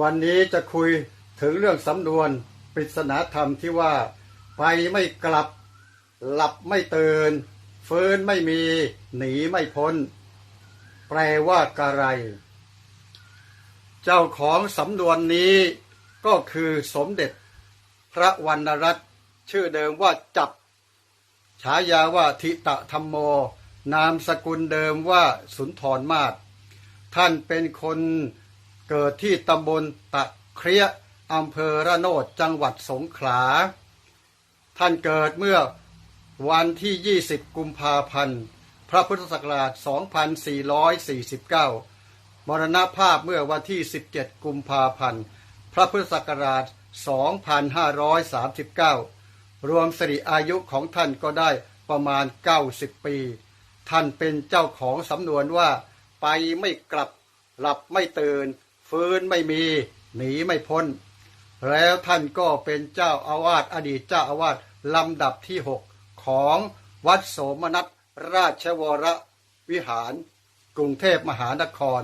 วันนี้จะคุยถึงเรื่องสำนวนปริศนาธรรมที่ว่า ไปไม่กลับ หลับไม่ตื่นฟื้นไม่มี หนีไม่พ้น แปลว่ากะไร เจ้าของสำนวนนี้ก็คือสมเด็จ พระวรรณรัตน์ชื่อเดิมว่าจับ ฉายาว่าทิตะธรรมโม นามสกุลเดิมว่าสุนทรมาศท่านเป็นคน เกิดที่ตำบลตะเครียอำเภอระโนดจังหวัดสงขลา ท่านเกิดเมื่อวันที่ 20 กุมภาพันธ์ พระพุทธศักราช 2449 มรณภาพเมื่อวันที่ 17 กุมภาพันธ์ พระพุทธศักราช 2539 รวมสิริอายุของท่านก็ได้ประมาณ 90 ปี ท่านเป็นเจ้าของสำนวนว่า ไปไม่กลับหลับไม่ตื่น ฟื้นไม่มีหนีไม่พ้น แล้วท่านก็เป็นเจ้าอาวาสอดีตเจ้าอาวาสลำดับที่หกของวัดโสมนัสราชวรวิหาร กรุงเทพมหานคร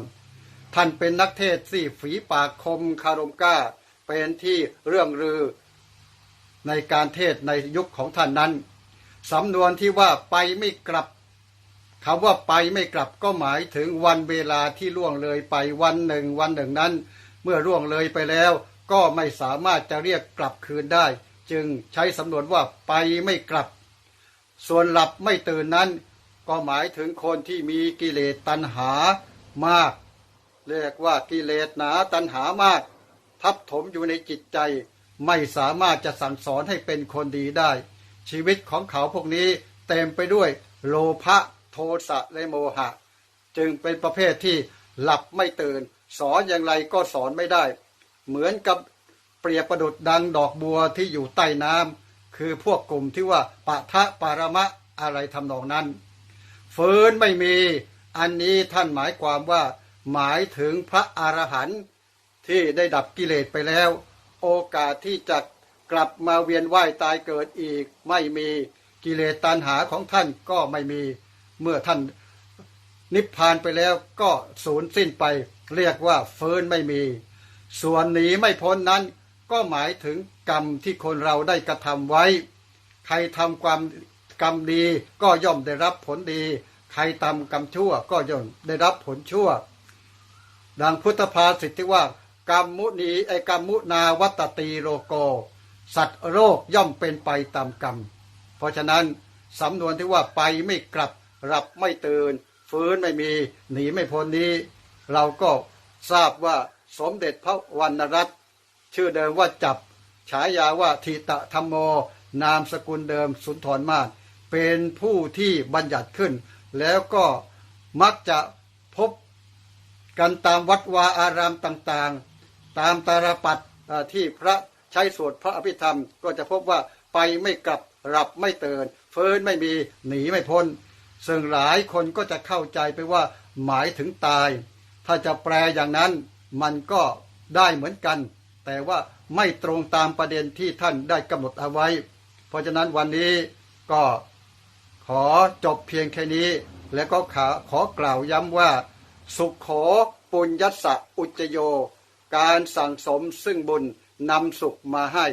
ท่านเป็นนักเทศน์ที่ฝีปากคมคารมกล้า เป็นที่เรื่องลือในการเทศในยุคของท่านนั้นสำนวนที่ว่าไปไม่กลับ คำว่าไปไม่กลับก็หมายถึงวันเวลาที่ล่วงเลยไปวันหนึ่ง วันหนึ่งนั้น เมื่อล่วงเลยไปแล้ว ก็ไม่สามารถจะเรียกกลับคืนได้ จึงใช้สำนวนว่าไปไม่กลับ ส่วนหลับไม่ตื่นนั้น ก็หมายถึงคนที่มีกิเลสตัณหามาก เรียกว่ากิเลสหนาตัณหามาก ทับถมอยู่ในจิตใจ ไม่สามารถจะสั่งสอนให้เป็นคนดีได้ ชีวิตของเขาพวกนี้เต็มไปด้วยโลภะ โทสะและโมหะ จึงเป็นประเภทที่หลับไม่ตื่น สอนอย่างไรก็สอนไม่ได้ เหมือนกับเปรียบประดุดดังดอกบัวที่อยู่ใต้น้ำคือพวกกลุ่มที่ว่าปะทะปารมะอะไรทำนองนั้นฟื้นไม่มี อันนี้ท่านหมายความว่า หมายถึงพระอรหันต์ที่ได้ดับกิเลสไปแล้ว โอกาสที่จะกลับมาเวียนว่ายตายเกิดอีกไม่มีกิเลสตัณหาของท่านก็ไม่มี เมื่อท่านนิพพานไปแล้วก็สูญสิ้นไป เรียกว่าเฟินไม่มี ส่วนหนีไม่พ้นนั้น ก็หมายถึงกรรมที่คนเราได้กระทำไว้ ใครทำความกรรมดีก็ย่อมได้รับผลดี ใครทำกรรมชั่วก็ย่อมได้รับผลชั่ว ดังพุทธภาษิตที่ว่ากรรมมุนีไอกรรมมุนาวัตตีโลโก สัตว์โรคย่อมเป็นไปตามกรรม เพราะฉะนั้นสำนวนที่ว่าไปไม่กลับ หลับไม่ตื่น ฟื้นไม่มี หนีไม่พ้นนี้ เราก็ทราบว่าสมเด็จพระวรรณรัตน์ชื่อเดิมว่าจับ ฉายาว่าทีตะธรรมโม นามสกุลเดิมสุนทรมาศเป็นผู้ที่บัญญัติขึ้น แล้วก็มักจะพบกันตามวัดวาอารามต่างๆ ตามตาลปัดที่พระใช้สวดพระอภิธรรม ก็จะพบว่าไปไม่กลับหลับไม่เตือนเฟินไม่มีหนีไม่พ้น ซึ่งหลายคนก็จะเข้าใจไปว่าหมายถึงตาย ถ้าจะแปลอย่างนั้นมันก็ได้เหมือนกัน แต่ว่าไม่ตรงตามประเด็นที่ท่านได้กำหนดเอาไว้ เพราะฉะนั้นวันนี้ก็ขอจบเพียงแค่นี้ และก็ขอขอกล่าวย้ำว่า สุขโขปุญญสะอุจจโย การสั่งสมซึ่งบุญนำสุขมาให้